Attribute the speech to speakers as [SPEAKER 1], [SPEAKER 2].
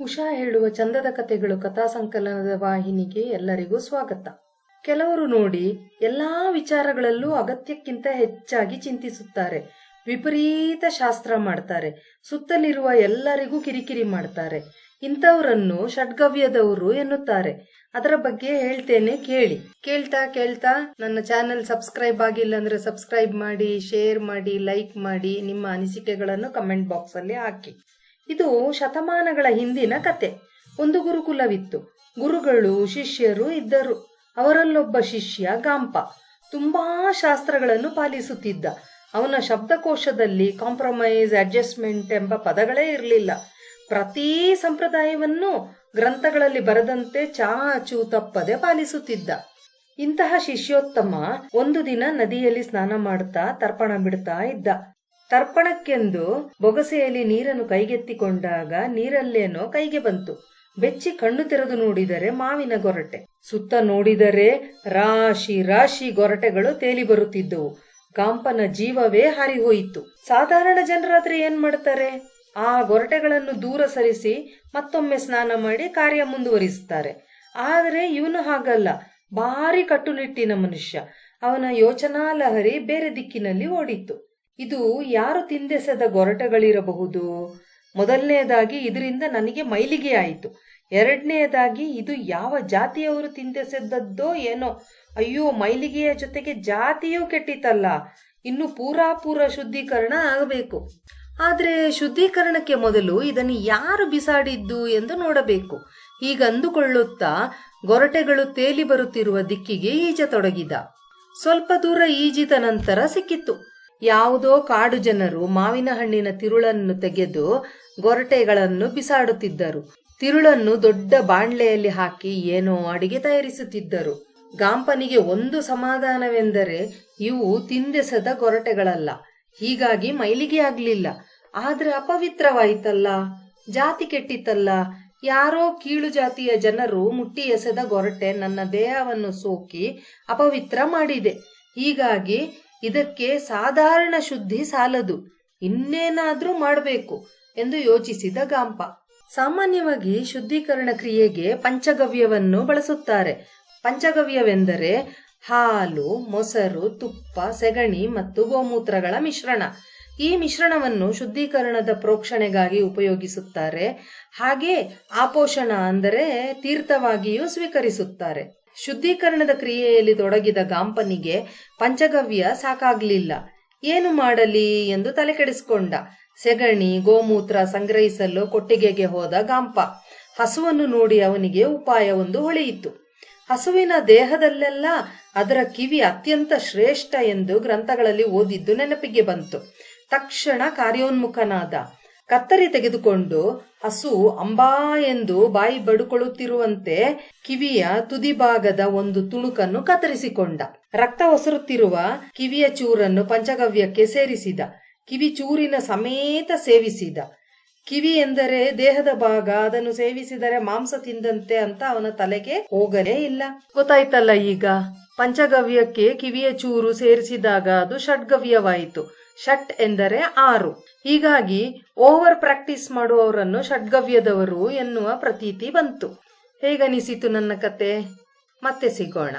[SPEAKER 1] ಉಷಾ ಹೇಳುವ ಚಂದದ ಕಥೆಗಳು ಕಥಾ ಸಂಕಲನದ ವಾಹಿನಿಗೆ ಎಲ್ಲರಿಗೂ ಸ್ವಾಗತ. ಕೆಲವರು ನೋಡಿ ಎಲ್ಲಾ ವಿಚಾರಗಳಲ್ಲೂ ಅಗತ್ಯಕ್ಕಿಂತ ಹೆಚ್ಚಾಗಿ ಚಿಂತಿಸುತ್ತಾರೆ. ವಿಪರೀತ ಶಾಸ್ತ್ರ ಮಾಡ್ತಾರೆ. ಸುತ್ತಲಿರುವ ಎಲ್ಲರಿಗೂ ಕಿರಿಕಿರಿ ಮಾಡ್ತಾರೆ. ಇಂಥವರನ್ನು ಷಡ್ಗವ್ಯದವರು ಎನ್ನುತ್ತಾರೆ. ಅದರ ಬಗ್ಗೆ ಹೇಳ್ತೇನೆ ಕೇಳಿ. ಕೇಳ್ತಾ ಕೇಳ್ತಾ ನನ್ನ ಚಾನೆಲ್ ಸಬ್ಸ್ಕ್ರೈಬ್ ಆಗಿಲ್ಲ ಅಂದ್ರೆ ಸಬ್ಸ್ಕ್ರೈಬ್ ಮಾಡಿ, ಶೇರ್ ಮಾಡಿ, ಲೈಕ್ ಮಾಡಿ, ನಿಮ್ಮ ಅನಿಸಿಕೆಗಳನ್ನು ಕಮೆಂಟ್ ಬಾಕ್ಸ್ ಅಲ್ಲಿ ಹಾಕಿ. ಇದು ಶತಮಾನಗಳ ಹಿಂದಿನ ಕತೆ. ಒಂದು ಗುರುಕುಲವಿತ್ತು. ಗುರುಗಳು, ಶಿಷ್ಯರು ಇದ್ದರು. ಅವರಲ್ಲೊಬ್ಬ ಶಿಷ್ಯ ಗಾಂಪ. ತುಂಬಾ ಶಾಸ್ತ್ರಗಳನ್ನು ಪಾಲಿಸುತ್ತಿದ್ದ. ಅವನ ಶಬ್ದಕೋಶದಲ್ಲಿ ಕಾಂಪ್ರಮೈಸ್ ಅಡ್ಜಸ್ಟ್ಮೆಂಟ್ ಎಂಬ ಪದಗಳೇ ಇರಲಿಲ್ಲ. ಪ್ರತಿ ಸಂಪ್ರದಾಯವನ್ನು ಗ್ರಂಥಗಳಲ್ಲಿ ಬರದಂತೆ ಚಾಚು ತಪ್ಪದೆ ಪಾಲಿಸುತ್ತಿದ್ದ. ಇಂತಹ ಶಿಷ್ಯೋತ್ತಮ ಒಂದು ದಿನ ನದಿಯಲ್ಲಿ ಸ್ನಾನ ಮಾಡುತ್ತಾ ತರ್ಪಣ ಬಿಡ್ತಾ ಇದ್ದ. ತರ್ಪಣಕ್ಕೆಂದು ಬೊಗಸೆಯಲ್ಲಿ ನೀರನ್ನು ಕೈಗೆತ್ತಿಕೊಂಡಾಗ ನೀರಲ್ಲೇನೋ ಕೈಗೆ ಬಂತು. ಬೆಚ್ಚಿ ಕಣ್ಣು ತೆರೆದು ನೋಡಿದರೆ ಮಾವಿನ ಗೊರಟೆ. ಸುತ್ತ ನೋಡಿದರೆ ರಾಶಿ ರಾಶಿ ಗೊರಟೆಗಳು ತೇಲಿ ಬರುತ್ತಿದ್ದವು. ಕಾಂಪನ ಜೀವವೇ ಹರಿಹೋಯಿತು. ಸಾಧಾರಣ ಜನರಾದ್ರೆ ಏನ್ ಮಾಡ್ತಾರೆ? ಆ ಗೊರಟೆಗಳನ್ನು ದೂರ ಸರಿಸಿ ಮತ್ತೊಮ್ಮೆ ಸ್ನಾನ ಮಾಡಿ ಕಾರ್ಯ ಮುಂದುವರಿಸುತ್ತಾರೆ. ಆದರೆ ಇವನು ಹಾಗಲ್ಲ. ಭಾರಿ ಕಟ್ಟುನಿಟ್ಟಿನ ಮನುಷ್ಯ. ಅವನ ಯೋಚನಾ ಲಹರಿ ಬೇರೆ ದಿಕ್ಕಿನಲ್ಲಿ ಓಡಿತ್ತು. ಇದು ಯಾರು ತಿಂದೆಸದ ಗೊರಟಗಳಿರಬಹುದು? ಮೊದಲನೆಯದಾಗಿ ಇದರಿಂದ ನನಗೆ ಮೈಲಿಗೆ ಆಯಿತು. ಎರಡನೆಯದಾಗಿ ಇದು ಯಾವ ಜಾತಿಯವರು ತಿಂದೆಸೆದ್ದದ್ದೋ ಏನೋ. ಅಯ್ಯೋ, ಮೈಲಿಗೆಯ ಜೊತೆಗೆ ಜಾತಿಯೂ ಕೆಟ್ಟಿತಲ್ಲ. ಇನ್ನು ಪೂರಾಪೂರ ಶುದ್ಧೀಕರಣ ಆಗಬೇಕು. ಆದರೆ ಶುದ್ಧೀಕರಣಕ್ಕೆ ಮೊದಲು ಇದನ್ನು ಯಾರು ಬಿಸಾಡಿದ್ದು ಎಂದು ನೋಡಬೇಕು. ಹೀಗಂದುಕೊಳ್ಳುತ್ತಾ ಗೊರಟೆಗಳು ತೇಲಿ ಬರುತ್ತಿರುವ ದಿಕ್ಕಿಗೆ ಈಜತೊಡಗಿದ. ಸ್ವಲ್ಪ ದೂರ ಈಜಿದ ನಂತರ ಸಿಕ್ಕಿತ್ತು ಯಾವುದೋ ಕಾಡು ಜನರು ಮಾವಿನ ಹಣ್ಣಿನ ತಿರುಳನ್ನು ತೆಗೆದು ಗೊರಟೆಗಳನ್ನು ಬಿಸಾಡುತ್ತಿದ್ದರು. ತಿರುಳನ್ನು ದೊಡ್ಡ ಬಾಣ್ಲೆಯಲ್ಲಿ ಹಾಕಿ ಏನೋ ಅಡಿಗೆ ತಯಾರಿಸುತ್ತಿದ್ದರು. ಗಾಂಪನಿಗೆ ಒಂದು ಸಮಾಧಾನವೆಂದರೆ ಇವು ತಿಂದೆಸದ ಗೊರಟೆಗಳಲ್ಲ. ಹೀಗಾಗಿ ಮೈಲಿಗೆ ಆಗ್ಲಿಲ್ಲ. ಆದ್ರೆ ಅಪವಿತ್ರವಾಯಿತಲ್ಲ. ಜಾತಿ ಕೆಟ್ಟಿತಲ್ಲ ಯಾರೋ ಕೀಳು ಜಾತಿಯ ಜನರು ಮುಟ್ಟಿ ಎಸೆದ ಗೊರಟೆ ನನ್ನ ದೇಹವನ್ನು ಸೋಕಿ ಅಪವಿತ್ರ ಮಾಡಿದೆ. ಹೀಗಾಗಿ ಇದಕ್ಕೆ ಸಾಧಾರಣ ಶುದ್ಧಿ ಸಾಲದು. ಇನ್ನೇನಾದ್ರೂ ಮಾಡಬೇಕು ಎಂದು ಯೋಚಿಸಿದ ಗಾಂಪ. ಸಾಮಾನ್ಯವಾಗಿ ಶುದ್ಧೀಕರಣ ಕ್ರಿಯೆಗೆ ಪಂಚಗವ್ಯವನ್ನು ಬಳಸುತ್ತಾರೆ. ಪಂಚಗವ್ಯವೆಂದರೆ ಹಾಲು, ಮೊಸರು, ತುಪ್ಪ, ಸೆಗಣಿ ಮತ್ತು ಗೋಮೂತ್ರಗಳ ಮಿಶ್ರಣ. ಈ ಮಿಶ್ರಣವನ್ನು ಶುದ್ಧೀಕರಣದ ಪ್ರೋಕ್ಷಣೆಗಾಗಿ ಉಪಯೋಗಿಸುತ್ತಾರೆ. ಹಾಗೆ ಆಪೋಷಣ ಅಂದರೆ ತೀರ್ಥವಾಗಿಯೂ ಸ್ವೀಕರಿಸುತ್ತಾರೆ. ಶುದ್ಧೀಕರಣದ ಕ್ರಿಯೆಯಲ್ಲಿ ತೊಡಗಿದ ಗಾಂಪನಿಗೆ ಪಂಚಗವ್ಯ ಸಾಕಾಗ್ಲಿಲ್ಲ. ಏನು ಮಾಡಲಿ ಎಂದು ತಲೆಕೆಡಿಸಿಕೊಂಡ ಸೆಗಣಿ, ಗೋಮೂತ್ರ ಸಂಗ್ರಹಿಸಲು ಕೊಟ್ಟಿಗೆಗೆ ಹೋದ ಗಾಂಪ. ಹಸುವನ್ನು ನೋಡಿ ಅವನಿಗೆ ಉಪಾಯವೊಂದು ಹೊಳೆಯಿತು. ಹಸುವಿನ ದೇಹದಲ್ಲೆಲ್ಲ ಅದರ ಕಿವಿ ಅತ್ಯಂತ ಶ್ರೇಷ್ಠ ಎಂದು ಗ್ರಂಥಗಳಲ್ಲಿ ಓದಿದ್ದು ನೆನಪಿಗೆ ಬಂತು. ತಕ್ಷಣ ಕಾರ್ಯೋನ್ಮುಖನಾದ. ಕತ್ತರಿ ತೆಗೆದುಕೊಂಡು ಹಸು ಅಂಬಾ ಎಂದು ಬಾಯಿ ಬಡುಕೊಳ್ಳುತ್ತಿರುವಂತೆ ಕಿವಿಯ ತುದಿಭಾಗದ ಒಂದು ತುಣುಕನ್ನು ಕತ್ತರಿಸಿಕೊಂಡ. ರಕ್ತ ಒಸರುತ್ತಿರುವ ಕಿವಿಯ ಚೂರನ್ನು ಪಂಚಗವ್ಯಕ್ಕೆ ಸೇರಿಸಿದ. ಕಿವಿ ಚೂರಿನ ಸಮೇತ ಸೇವಿಸಿದ. ಕಿವಿ ಎಂದರೆ ದೇಹದ ಭಾಗ, ಅದನ್ನು ಸೇವಿಸಿದರೆ ಮಾಂಸ ತಿಂದಂತೆ ಅಂತ ಅವನ ತಲೆಗೆ ಹೋಗಲೇ ಇಲ್ಲ. ಗೊತ್ತಾಯ್ತಲ್ಲ ಈಗ? ಪಂಚಗವ್ಯಕ್ಕೆ ಕಿವಿಯ ಚೂರು ಸೇರಿಸಿದಾಗ ಅದು ಷಡ್ಗವ್ಯವಾಯಿತು. ಷಟ್ ಎಂದರೆ ಆರು. ಹೀಗಾಗಿ ಓವರ್ ಪ್ರಾಕ್ಟೀಸ್ ಮಾಡುವವರನ್ನು ಷಡ್ಗವ್ಯದವರು ಎನ್ನುವ ಪ್ರತೀತಿ ಬಂತು. ಹೇಗನಿಸಿತು ನನ್ನ ಕತೆ? ಮತ್ತೆ ಸಿಗೋಣ.